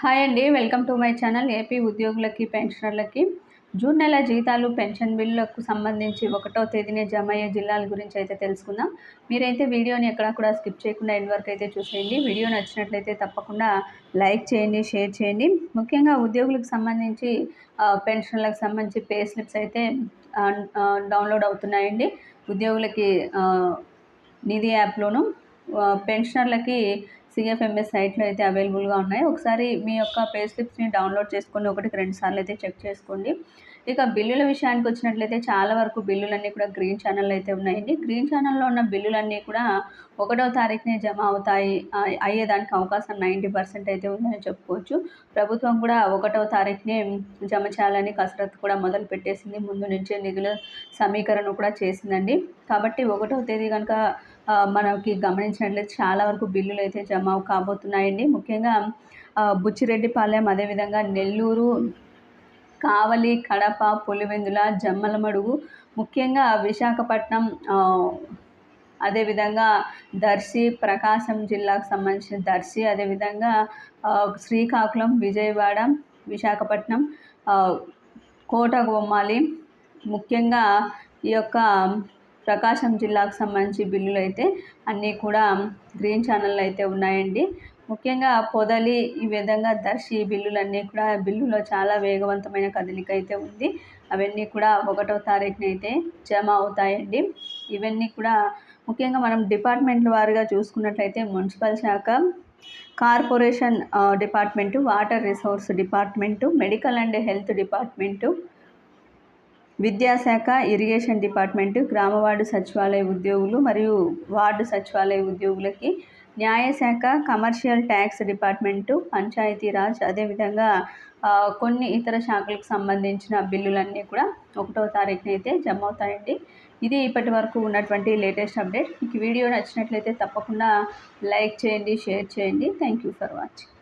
Hi అండి welcome to my channel AP ఉద్యోగులకి పెన్షనర్లకి. జూన్ నెల జీతాలు పెన్షన్ బిల్లులకు సంబంధించి ఒకటో తేదీనే జమ అయ్యే జిల్లాల గురించి అయితే తెలుసుకుందాం. మీరైతే వీడియోని ఎక్కడ కూడా స్కిప్ చేయకుండా ఎండ్ వరకు అయితే చూసేయండి. వీడియో నచ్చినట్లయితే తప్పకుండా లైక్ చేయండి షేర్ చేయండి. ముఖ్యంగా ఉద్యోగులకు సంబంధించి పెన్షన్లకు సంబంధించి పే స్లిప్స్ అయితే డౌన్లోడ్ అవుతున్నాయండి. ఉద్యోగులకి నిధి యాప్లోను పెన్షనర్లకి సిఎఫ్ఎంఎస్ సైట్లో అయితే అవైలబుల్గా ఉన్నాయి. ఒకసారి మీ యొక్క పే స్లిప్స్ని డౌన్లోడ్ చేసుకొని ఒకటికి రెండు సార్లు అయితే చెక్ చేసుకోండి. ఇక బిల్లుల విషయానికి వచ్చినట్లయితే చాలా వరకు బిల్లులన్నీ కూడా గ్రీన్ ఛానల్ అయితే ఉన్నాయండి. గ్రీన్ ఛానల్లో ఉన్న బిల్లులన్నీ కూడా ఒకటో తారీఖునే జమ అవుతాయి. అయ్యేదానికి అవకాశం నైంటీ పర్సెంట్ అయితే ఉందని చెప్పుకోవచ్చు. ప్రభుత్వం కూడా ఒకటో తారీఖునే జమ చేయాలని కసరత్తు కూడా మొదలు పెట్టేసింది. ముందు నుంచే నిధుల సమీకరణ కూడా చేసిందండి. కాబట్టి ఒకటో తేదీ కనుక మనకి గమనించినట్లయితే చాలా వరకు బిల్లులు అయితే జమ కాబోతున్నాయండి. ముఖ్యంగా బుచ్చిరెడ్డిపాలెం అదేవిధంగా నెల్లూరు కావలి కడప పులివెందుల జమ్మలమడుగు ముఖ్యంగా విశాఖపట్నం అదేవిధంగా దర్శి ప్రకాశం జిల్లాకు సంబంధించిన దర్శి అదేవిధంగా శ్రీకాకుళం విజయవాడ విశాఖపట్నం కోట బొమ్మాలి ముఖ్యంగా ఈ యొక్క ప్రకాశం జిల్లాకు సంబంధించి బిల్లులు అయితే అన్నీ కూడా గ్రీన్ ఛానల్ అయితే ఉన్నాయండి. ముఖ్యంగా పొదలి ఈ విధంగా దర్శి బిల్లులన్నీ కూడా బిల్లులో చాలా వేగవంతమైన కదలిక అయితే ఉంది. అవన్నీ కూడా ఒకటో తారీఖున అయితే జమ అవుతాయండి. ఇవన్నీ కూడా ముఖ్యంగా మనం డిపార్ట్మెంట్ల వారుగా చూసుకున్నట్లయితే మున్సిపల్ శాఖ corporation department water resource department medical and health department విద్యాశాఖ ఇరిగేషన్ డిపార్ట్మెంటు గ్రామ వార్డు సచివాలయ ఉద్యోగులు మరియు వార్డు సచివాలయ ఉద్యోగులకి న్యాయశాఖ కమర్షియల్ ట్యాక్స్ డిపార్ట్మెంటు పంచాయతీరాజ్ అదేవిధంగా కొన్ని ఇతర శాఖలకు సంబంధించిన బిల్లులన్నీ కూడా ఒకటో తారీఖున అయితే జమ అవుతాయండి ఇది ఇప్పటి వరకు ఉన్నటువంటి లేటెస్ట్ అప్డేట్. మీకు వీడియో నచ్చినట్లయితే తప్పకుండా లైక్ చేయండి షేర్ చేయండి. Thank you for watching.